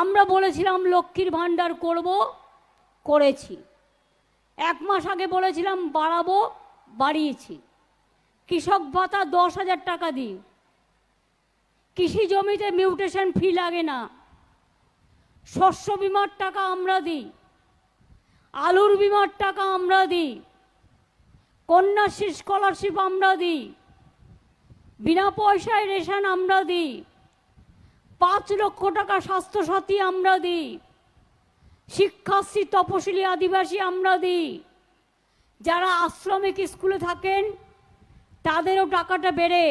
আমরা বলেছিলাম লক্ষ্মীর ভাণ্ডার করব, করেছি। এক মাস আগে বলেছিলাম বাড়াবো, বাড়িয়েছি। কৃষক ভাতা দশ হাজার টাকা দিই কৃষি জমিতে মিউটেশন ফি লাগে না। শস্য বিমার টাকা আমরা দিই। আলুর বিমার টাকা আমরা দিই। কন্যাশ্রী স্কলারশিপ আমরা দিই। বিনা পয়সায় রেশন আমরা দিই। পাঁচ লক্ষ টাকা স্বাস্থ্যসাথী আমরা দিই। শিক্ষাশ্রী, তপশিলি, আদিবাসী আমরা দিই। যারা আশ্রমিক স্কুলে থাকেন, তাদেরও টাকাটা বেড়ে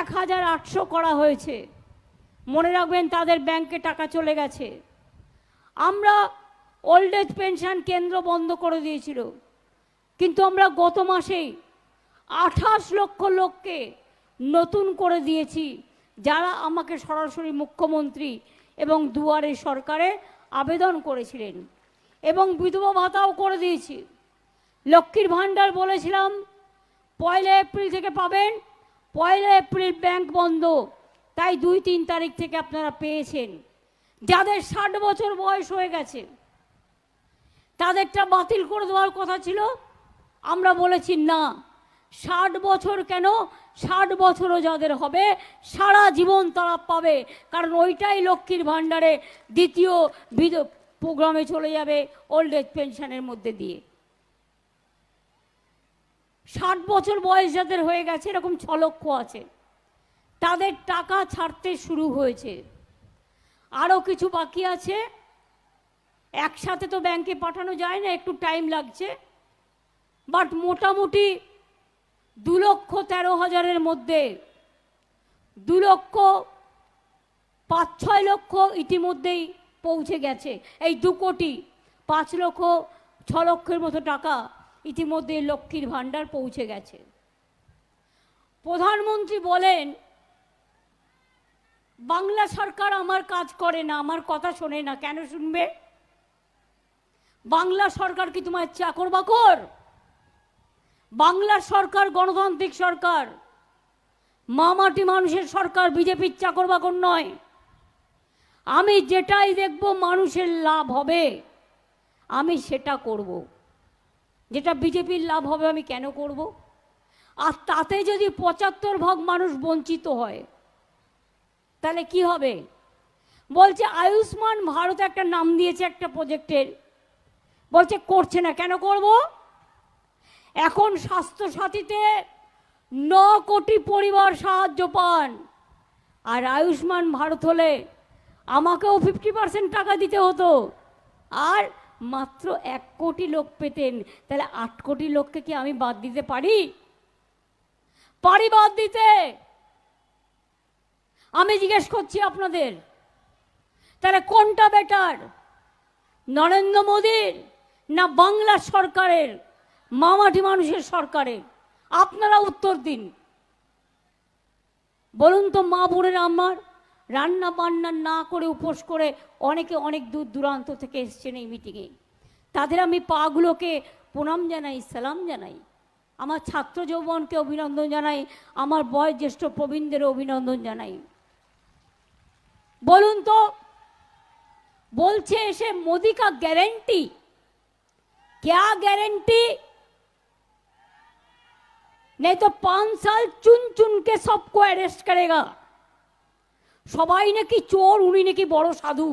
এক হাজার আটশো করা হয়েছে। মনে রাখবেন, তাদের ব্যাংকে টাকা চলে গেছে। আমরা ওল্ড এজ পেনশন কেন্দ্র বন্ধ করে দিয়েছিল। কিন্তু আমরা গত মাসেই আঠাশ লক্ষ লোককে নতুন করে দিয়েছি। যারা আমাকে সরাসরি মুখ্যমন্ত্রী এবং দুয়ারে সরকারে আবেদন করেছিলেন এবং বিধবা ভাতাও করে দিয়েছি। লক্ষ্মীর ভাণ্ডার বলেছিলাম, পয়লা এপ্রিল থেকে পাবেন, পয়লা এপ্রিল ব্যাংক বন্ধ, তাই দুই তিন তারিখ থেকে আপনারা পেয়েছেন। যাদের ষাট বছর বয়স হয়ে গেছে, তাদেরটা বাতিল করে দেওয়ার কথা ছিল, আমরা বলেছি না। ষাট বছর কেন? ষাট বছরও যাদের হবে, সারা জীবন তারা পাবে। কারণ ওইটাই লক্ষ্মীর ভাণ্ডারে দ্বিতীয় প্রোগ্রামে চলে যাবে ওল্ড এজ পেনশনের মধ্যে দিয়ে। ষাট বছর বয়স যাদের হয়ে গেছে, এরকম ছ লক্ষ আছে। তাদের টাকা ছাড়তে শুরু হয়েছে। আরও কিছু বাকি আছে। একসাথে তো ব্যাংকে পাঠানো যায় না, একটু টাইম লাগছে। বাট মোটামুটি দু লক্ষ তেরো হাজারের মধ্যে দু লক্ষ পাঁচ ছয় লক্ষ ইতিমধ্যেই পৌঁছে গেছে। এই দু কোটি পাঁচ লক্ষ ছ লক্ষের মতো টাকা ইতিমধ্যে লক্ষ্মীর ভাণ্ডার পৌঁছে গেছে। প্রধানমন্ত্রী বলেন, বাংলা সরকার আমার কাজ করে না, আমার কথা শোনে না, কেন শুনবে? বাংলা সরকার কি তোমার চাকর বাকর? বাংলা সরকার, গণতান্ত্রিক সরকার, মামাটি মানুষের সরকার, বিজেপির চাকর বাকর নয়। আমি যেটাই দেখব, মানুষের লাভ হবে। আমি সেটা করব। যেটা বিজেপির লাভ হবে, আমি কেন করব? আর তাতে যদি পঁচাত্তর ভাগ মানুষ বঞ্চিত হয়, তাহলে কি হবে? বলছে, আয়ুষ্মান ভারত একটা নাম দিয়েছে একটা প্রজেক্টের বলছে, করছে না। কেন করব? এখন স্বাস্থ্যসাথীতে ন কোটি পরিবার সাহায্য পান। আর আয়ুষ্মান ভারত হলে আমাকেও ফিফটি পার্সেন্ট টাকা দিতে হতো। আর মাত্র এক কোটি লোক পেতেন। তাহলে আট কোটি লোককে কি আমি বাদ দিতে পারি? পারি বাদ দিতে। আমি জিজ্ঞেস করছি আপনাদের, তাহলে কোনটা বেটার নরেন্দ্র মোদীর না বাংলা সরকারের? মামাটি মানুষের সরকারে। আপনারা উত্তর দিন। বলুন তো, মা বোনের আমার রান্না বান্না না করে উপোস করে অনেকে অনেক দূর দূরান্ত থেকে এসছেন এই মিটিংয়ে তাদের আমি পাগুলোকে প্রণাম জানাই, সালাম জানাই। আমার ছাত্র যৌবনকে অভিনন্দন জানাই, আমার বয়োজ্যেষ্ঠ প্রবীণদের অভিনন্দন জানাই। বলুন তো, বলছে এসে মোদিকা গ্যারেন্টি ক্যা গ্যারেন্টি नहीं तो पांच साल चुन चुन के सबको अरेस्ट करेगा সবাই নাকি চোর উনি নাকি বড় সাধু